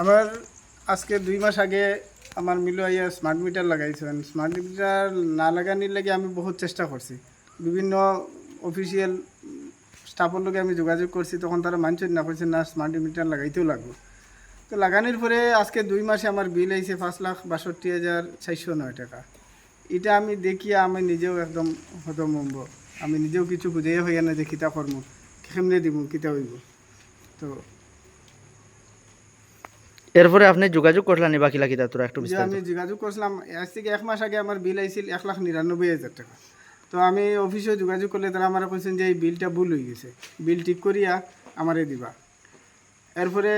আমার আজকে দুই মাস আগে আমার মিলো আইয়া স্মার্ট মিটার লাগাইছেন। স্মার্ট মিটার না লাগানির লাগে আমি বহুত চেষ্টা করছি। বিভিন্ন অফিসিয়াল স্টাফের লগে আমি যোগাযোগ করছি, তখন তারা মানছেন না করছেন না স্মার্ট মিটার লাগাইতেও লাগবে। তো লাগানোর পরে আজকে দুই মাসে আমার বিল আইছে পাঁচ লাখ বাষট্টি হাজার চারশো নয় টাকা। এটা আমি দেখিয়া আমি নিজেও একদম হতমম্ব আমি নিজেও কিছু বুঝাইয়া হইয়া না যে কিতা কর্ম, কেমনে দিব কিতা হইব। তো এরপরে আপনি যোগাযোগ করলেন বাকি লাকি তোরা একটু আমি যোগাযোগ করছিলাম আজ থেকে এক মাস আগে আমার বিল আইছিল এক লাখ নিরানব্বই হাজার টাকা। তো আমি অফিসে যোগাযোগ করলে তারা আমার কইছেন যে এই বিলটা ভুল হয়ে গেছে। বিল ঠিক করিয়া আমারে দিবা। এরপরে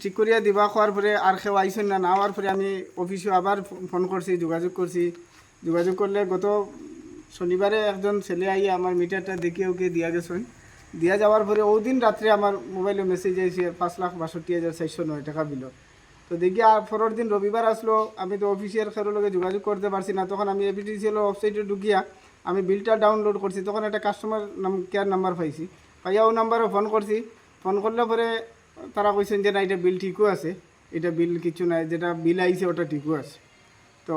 ঠিক করিয়া দিবা খোয়ার পরে আর কেউ আইসেন না না হওয়ার পরে আমি অফিসে আবার ফোন করছি যোগাযোগ করছি। যোগাযোগ করলে গত শনিবারে একজন ছেলে আইয়া আমার মিটারটা দেখিয়ে ওকে দিয়া গেছেন। দিয়া যাওয়ার পরে ওই দিন রাত্রে আমার মোবাইলে মেসেজ আইছে পাঁচ লাখ বাষট্টি হাজার চারশো নয় টাকা বিল তো দেখি আর পরের দিন রবিবার আসলো, আমি তো অফিসিয়াল খেরোর লগে যোগাযোগ করতে পারছি না। তখন আমি এপিটিসিএল ওয়েবসাইটে ঢুকিয়া আমি বিলটা ডাউনলোড করছি। তখন একটা কাস্টমার নাম কেয়ার নাম্বার পাইছি। পাইয়া ও নাম্বারে ফোন করছি। ফোন করলে পরে তারা কইছেন যে, না, এটা বিল ঠিকও আছে। এটা বিল কিছু নাই। যেটা বিল আইছে, ওটা ঠিকও আছে। তো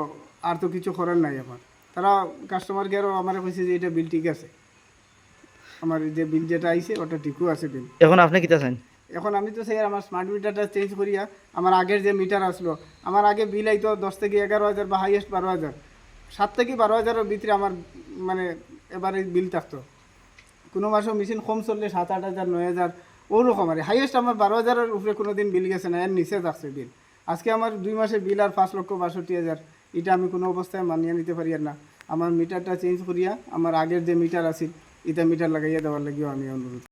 আর তো কিছু করার নাই আমার। তারা কাস্টমার কেয়ারও আমার কইছে যে, এটা বিল ঠিক আছে। আমার যে বিল যেটা আইছে ওটা ঠিকও আছে বিল এখন আপনি কিতা চান? এখন আমি তো সেই আমার স্মার্ট মিটারটা চেঞ্জ করিয়া আমার আগের যে মিটার আসলো আমার আগে বিল আইতো দশ থেকে এগারো হাজার বা হাইয়েস্ট বারো হাজার। সাত থেকে বারো হাজারের ভিতরে আমার মানে এবারে বিল থাকতো। কোনো মাসও মেশিন কম চললে সাত আট হাজার নয় হাজার ওরকম আর হাইয়েস্ট আমার বারো হাজারের উপরে কোনো দিন বিল গেছে না এর নিচে থাকছে বিল আজকে আমার দুই মাসে বিল আর পাঁচ লক্ষ বাষট্টি হাজার। এটা আমি কোনো অবস্থায় মানিয়ে নিতে পারি আর না। আমার মিটারটা চেঞ্জ করিয়া আমার আগের যে মিটার আছিল এটা মিটার লাগাইয়া দেওয়ার লাগিও আমি অনুরোধ